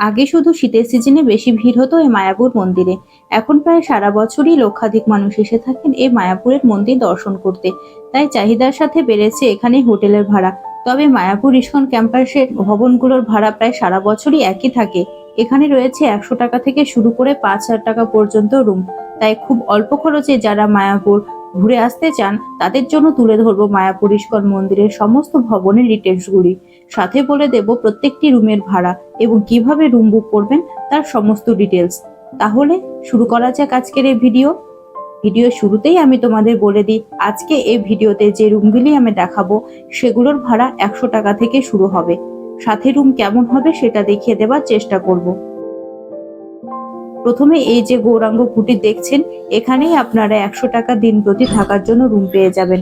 আগে শুধু শীতের সিজনে বেশি ভিড় হতো এই মায়াপুর মন্দিরে। এখন প্রায় সারা বছরই লক্ষাধিক মানুষ এসে থাকেন এই মায়াপুরের মন্দির দর্শন করতে। তাই চাহিদার সাথে বেড়েছে এখানে হোটেলের ভাড়া। তবে মায়াপুর ইস্কন ক্যাম্পাসের ভবনগুলোর ভাড়া প্রায় সারা বছরই একই থাকে। এখানে রয়েছে একশো টাকা থেকে শুরু করে পাঁচ হাজার টাকা পর্যন্ত রুম। তাই খুব অল্প খরচে যারা মায়াপুর ঘুরে আসতে চান, তাদের জন্য তুলে ধরবো মায়াপুর ইস্কন মন্দিরের সমস্ত ভবনের ডিটেলসগুলি সাথে বলে দেব প্রত্যেকটি রুমের ভাড়া এবং কীভাবে রুম বুক করবেন তার সমস্ত ডিটেলস তাহলে শুরু করা যাক আজকের এই ভিডিও। ভিডিও শুরুতেই আমি তোমাদের বলে দিই, আজকে এই ভিডিওতে যে রুমগুলি আমি দেখাবো, সেগুলোর ভাড়া একশো টাকা থেকে শুরু হবে। সাথে রুম কেমন হবে সেটা দেখিয়ে দেওয়ার চেষ্টা করব। প্রথমে এই যে গৌরাঙ্গ কুটির দেখছেন, এখানেই আপনারা একশো টাকা দিন প্রতি থাকার জন্য রুম পেয়ে যাবেন।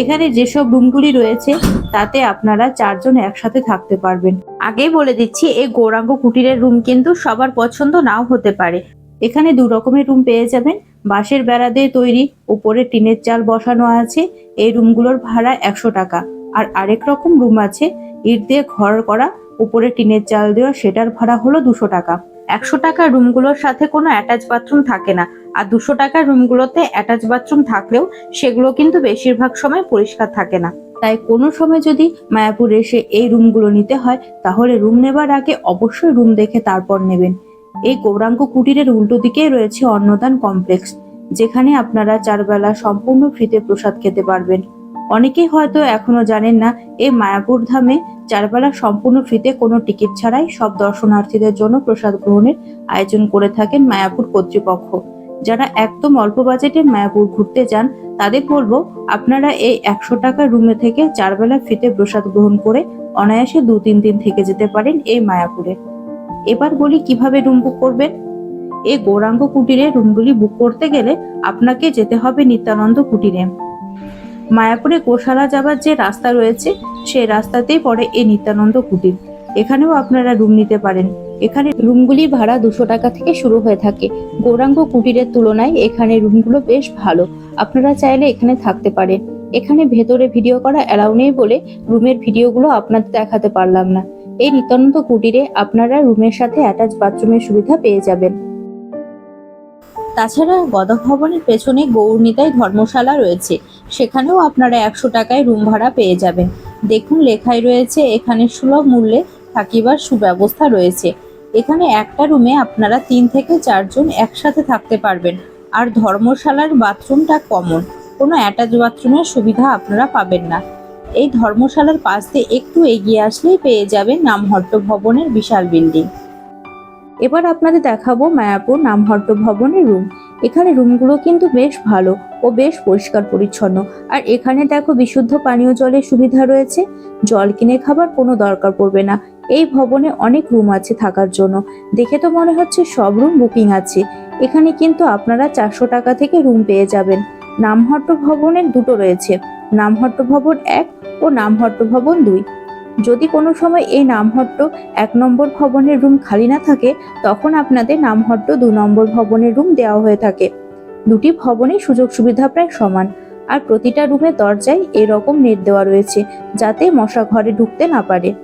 এখানে যেসব রুমগুলি রয়েছে, তাতে আপনারা চারজন একসাথে থাকতে পারবেন। আগেই বলে দিচ্ছি, এই গৌরাঙ্গ কুটিরের রুম কিন্তু সবার পছন্দ নাও হতে পারে। এখানে দু রকমের রুম পেয়ে যাবেন। বাঁশের বেড়া দিয়ে তৈরি, উপরে টিনের চাল বসানো আছে, এই রুমগুলোর ভাড়া একশো টাকা। আর আরেক রকম রুম আছে, ইট দিয়ে ঘর করা, উপরে টিনের চাল দেওয়া, সেটার ভাড়া হলো দুশো টাকা। একশো টাকার রুমগুলোর সাথে কোনো অ্যাটাচ বাথরুম থাকে না, আর দুশো টাকার রুমগুলোতে অ্যাটাচ বাথরুম থাকলেও সেগুলো কিন্তু বেশিরভাগ সময় পরিষ্কার থাকে না। তাই কোনো সময় যদি মায়াপুর এসে এই রুমগুলো নিতে হয়, তাহলে রুম নেবার আগে অবশ্যই রুম দেখে তারপর নেবেন। এই গৌরাঙ্গ কুটিরের উল্টো দিকেই রয়েছে অন্নদান কমপ্লেক্স, যেখানে আপনারা চারবেলা সম্পূর্ণ ফ্রিতে প্রসাদ খেতে পারবেন। অনেকেই হয়তো এখনও জানেন না, এই মায়াপুর ধামে চারবেলা সম্পূর্ণ ফ্রিতে কোনো টিকিট ছাড়াই সব দর্শনার্থীদের জন্য প্রসাদ গ্রহণের আয়োজন করে থাকেন মায়াপুর কর্তৃপক্ষ। যারা একদম অল্প বাজেটে মায়াপুর ঘুরতে যান, তাদের বলব, আপনারা এই একশো টাকার রুমে থেকে চারবেলা ফ্রিতে প্রসাদ গ্রহণ করে অনায়াসে দু তিন দিন থেকে যেতে পারেন এই মায়াপুরে। এবার বলি, কীভাবে রুম বুক করবেন? এই গৌরাঙ্গ কুটিরে রুমগুলি বুক করতে গেলে আপনাকে যেতে হবে নিত্যানন্দ কুটিরে। মায়াপুরে গোশালা যাবার যে রাস্তা রয়েছে, সেই রাস্তাতেই পড়ে এই নিত্যানন্দ কুটির। এখানেও আপনারা রুম নিতে পারেন। এখানে রুমগুলি ভাড়া দুশো টাকা থেকে শুরু হয়ে থাকে। গৌরাঙ্গ কুটিরের তুলনায় এখানে রুমগুলো বেশ ভালো। আপনারা চাইলে এখানে থাকতে পারেন। এখানে ভেতরে ভিডিও করা অ্যালাউ নেই বলে রুমের ভিডিওগুলো আপনাদের দেখাতে পারলাম না। এই নিত্যানন্দ কুটিরে আপনারা রুমের সাথে অ্যাটাচ বাথরুমের সুবিধা পেয়ে যাবেন। তাছাড়া গদক ভবনের পেছনে গৌরনিতাই ধর্মশালা রয়েছে। সেখানেও আপনারা একশো টাকায় রুম ভাড়া পেয়ে যাবেন। দেখুন লেখাই রয়েছে, এখানে সুলভ মূল্যে থাকিবার সুব্যবস্থা রয়েছে। এখানে একটা রুমে আপনারা তিন থেকে চারজন একসাথে থাকতে পারবেন। আর ধর্মশালার বাথরুমটা কমন। কোনো অ্যাটাচ বাথরুমের সুবিধা আপনারা পাবেন না। এই ধর্মশালার পাশ দিয়ে একটু এগিয়ে আসলেই পেয়ে যাবেন নামহট্ট ভবনের বিশাল বিল্ডিং। এবার আপনাদের দেখাবো মায়াপুর নামহট্ট ভবনের রুম এখানে রুমগুলো কিন্তু বেশ ভালো ও বেশ পরিষ্কার পরিচ্ছন্ন। আর এখানে দেখো বিশুদ্ধ পানীয় জলের সুবিধা রয়েছে। জল কিনে খাবার কোনো দরকার পড়বে না। এই ভবনে অনেক রুম আছে থাকার জন্য। দেখে তো মনে হচ্ছে সব রুম বুকিং আছে। এখানে কিন্তু আপনারা চারশো টাকা থেকে রুম পেয়ে যাবেন। নামহট্ট ভবনের দুটো রয়েছে। নামহট্ট ভবন এক ও নামহট্ট ভবন দুই। যদি কোনো সময় এই নামহট্ট এক নম্বর ভবনের রুম খালি না থাকে, তখন আপনাদের নামহট্ট দু নম্বর ভবনের রুম দেওয়া হয়ে থাকে। দুটি ভবনে সুযোগ সুবিধা প্রায় সমান, আর প্রতিটা রুমের দরজায় এরকম নেট দেওয়া রয়েছে, যাতে মশা ঘরে ঢুকতে না পারে।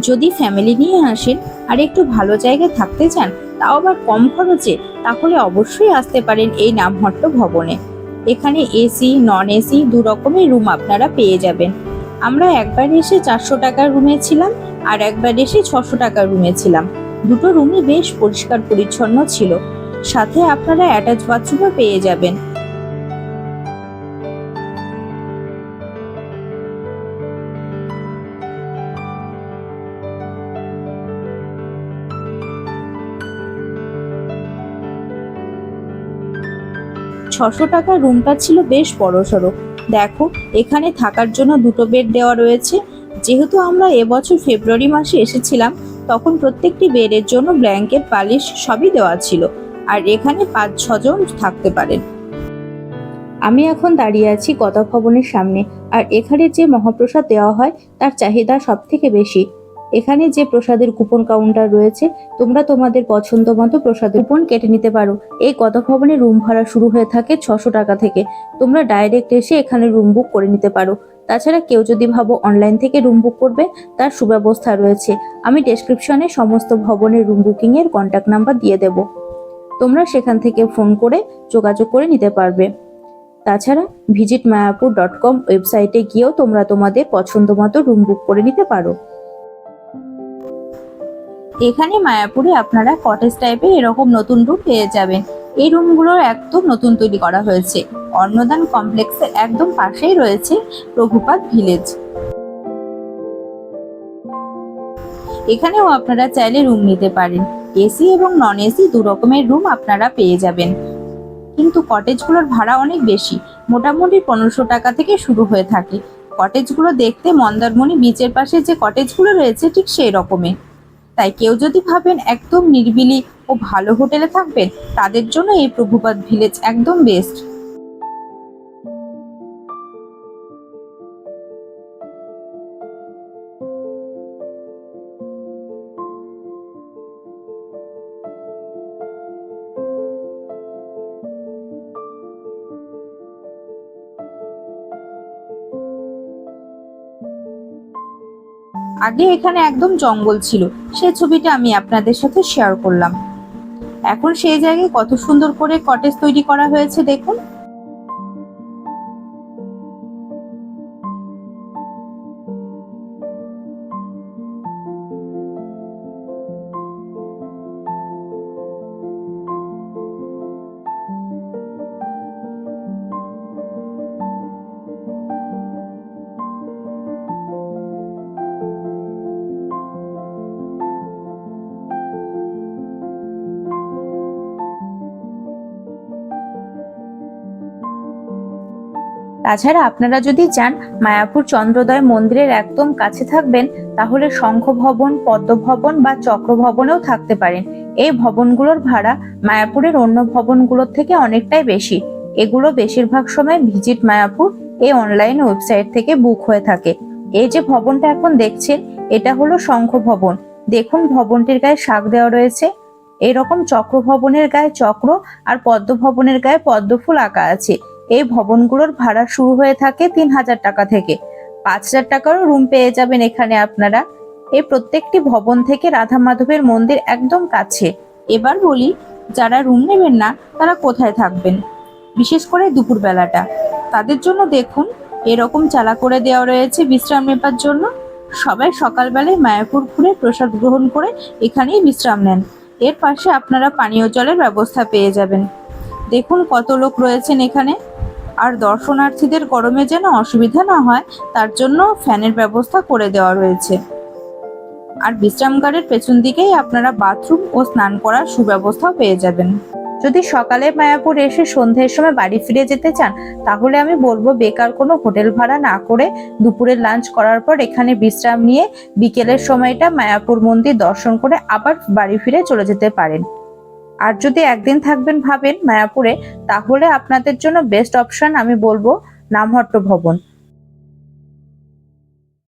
যদি ফ্যামিলি নিয়ে আসেন আর একটু ভালো জায়গায় থাকতে চান, তাও আবার কম খরচে, তাহলে অবশ্যই আসতে পারেন এই নামহট্ট ভবনে। এখানে এসি, নন এসি দু রকমের রুম আপনারা পেয়ে যাবেন। আমরা একবার এসে চারশো টাকার রুমে ছিলাম আর একবার এসে ছশো টাকার রুমে ছিলাম। দুটো রুমই বেশ পরিষ্কার পরিচ্ছন্ন ছিল। সাথে আপনারা অ্যাটাচ বাথরুমও পেয়ে যাবেন। ছশো টাকার রুমটা ছিল বেশ বড়সড়। দেখো, এখানে থাকার জন্য দুটো বেড দেওয়া রয়েছে। যেহেতু আমরা এবছর ফেব্রুয়ারি মাসে এসেছিলাম, তখন প্রত্যেকটি বেডের জন্য ব্ল্যাঙ্কেট পালিশ সবই দেওয়া ছিল। আর এখানে পাঁচ ছজন থাকতে পারেন। আমি এখন দাঁড়িয়ে আছি গদা ভবনের সামনে। আর এখানে যে মহাপ্রসাদ দেওয়া হয়, তার চাহিদা সব থেকে বেশি। এখানে যে প্রসাদের কুপন কাউন্টার রয়েছে, তোমরা তোমাদের পছন্দ মতো প্রসাদের কুপন কেটে নিতে পারো। এই গদক ভবনে রুম ভাড়া শুরু হয়ে থাকে ছশো টাকা থেকে। তোমরা ডাইরেক্ট এসে এখানে রুম বুক করে নিতে পারো। তাছাড়া কেউ যদি ভাবো অনলাইন থেকে রুম বুক করবে, তার সুব্যবস্থা রয়েছে। আমি ডেসক্রিপশনে সমস্ত ভবনের রুম বুকিংয়ের কন্ট্যাক্ট নাম্বার দিয়ে দেব। তোমরা সেখান থেকে ফোন করে যোগাযোগ করে নিতে পারবে। তাছাড়া ভিজিট মায়াপুর ডট কম ওয়েবসাইটে গিয়েও তোমরা তোমাদের পছন্দ মতো রুম বুক করে নিতে পারো। এখানে মায়াপুরে আপনারা কটেজ টাইপের এরকম নতুন রুম পেয়ে যাবেন। এই রুমগুলো একদম নতুন তৈরি করা হয়েছে। অন্নদান কমপ্লেক্সের একদম পাশেই রয়েছে প্রভুপাত ভিলেজ এখানেও আপনারা চাইলে রুম নিতে পারেন। এসি এবং নন এসি দু রকমের রুম আপনারা পেয়ে যাবেন। কিন্তু কটেজগুলোর ভাড়া অনেক বেশি। মোটামুটি পনেরোশো টাকা থেকে শুরু হয়ে থাকে। কটেজগুলো দেখতে মন্দারমণি বিচের পাশে যে কটেজগুলো রয়েছে ঠিক সেই রকমের তাই কেউ যদি ভাবেন একদম নির্বিলি ও ভালো হোটেলে থাকবেন, তাদের জন্য এই প্রভুপাত ভিলেজ একদম বেস্ট আগে এখানে একদম জঙ্গল ছিল। সে ছবিটা আমি আপনাদের সাথে শেয়ার করলাম। এখন সেই জায়গায় কত সুন্দর করে কটেজ তৈরি করা হয়েছে দেখুন। তাছাড়া আপনারা যদি চান মায়াপুর চন্দ্রোদয় মন্দিরের একদম কাছে থাকবেন, তাহলে শঙ্খ ভবন পদ্ম ভবন বা চক্র ভবনেও থাকতে পারেন। এই ভবনগুলোর ভাড়া মায়াপুরের অন্য ভবনগুলোর থেকে অনেকটাই বেশি। এগুলো বেশিরভাগ সময় ভিজিট মায়াপুর এই অনলাইন ওয়েবসাইট থেকে বুক হয়ে থাকে। এই যে ভবনটা এখন দেখছেন, এটা হলো শঙ্খ ভবন দেখুন ভবনটির গায়ে শাক দেওয়া রয়েছে। এরকম চক্র ভবনের গায়ে চক্র আর পদ্ম ভবনের গায়ে পদ্ম ফুল আঁকা আছে। এই ভবনগুলোর ভাড়া শুরু হয়ে থাকে তিন হাজার টাকা থেকে। পাঁচ হাজার টাকারও রুম পেয়ে যাবেন এখানে আপনারা। এই প্রত্যেকটি ভবন থেকে রাধা মাধবের মন্দির একদম কাছে। এবার বলি, যারা রুম নেবেন না, তারা কোথায় থাকবেন? বিশেষ করে দুপুর বেলাটা তাদের জন্য দেখুন, এরকম চালা করে দেওয়া রয়েছে বিশ্রাম নেবার জন্য। সবাই সকালবেলায় মায়াপুর ঘুরে প্রসাদ গ্রহণ করে এখানেই বিশ্রাম নেন। এর পাশে আপনারা পানীয় জলের ব্যবস্থা পেয়ে যাবেন। দেখুন কত লোক রয়েছেন এখানে। আর দর্শনার্থীদের গরমে যেন অসুবিধা না হয়, তার জন্য ফ্যানের ব্যবস্থা করে দেওয়া রয়েছে। আর বিশ্রামগারের পেছন দিকেই আপনারা বাথরুম ও স্নান করার সুব্যবস্থাও পেয়ে যাবেন। যদি সকালে মায়াপুর এসে সন্ধ্যের সময় বাড়ি ফিরে যেতে চান, তাহলে আমি বলব বেকার কোনো হোটেল ভাড়া না করে দুপুরের লাঞ্চ করার পর এখানে বিশ্রাম নিয়ে বিকেলের সময়টা মায়াপুর মন্দির দর্শন করে আবার বাড়ি ফিরে চলে যেতে পারেন। আর যদি একদিন থাকবেন ভাবেন মায়াপুরে, তাহলে আপনাদের জন্য বেস্ট অপশন আমি বলব নামহট্ট ভবন।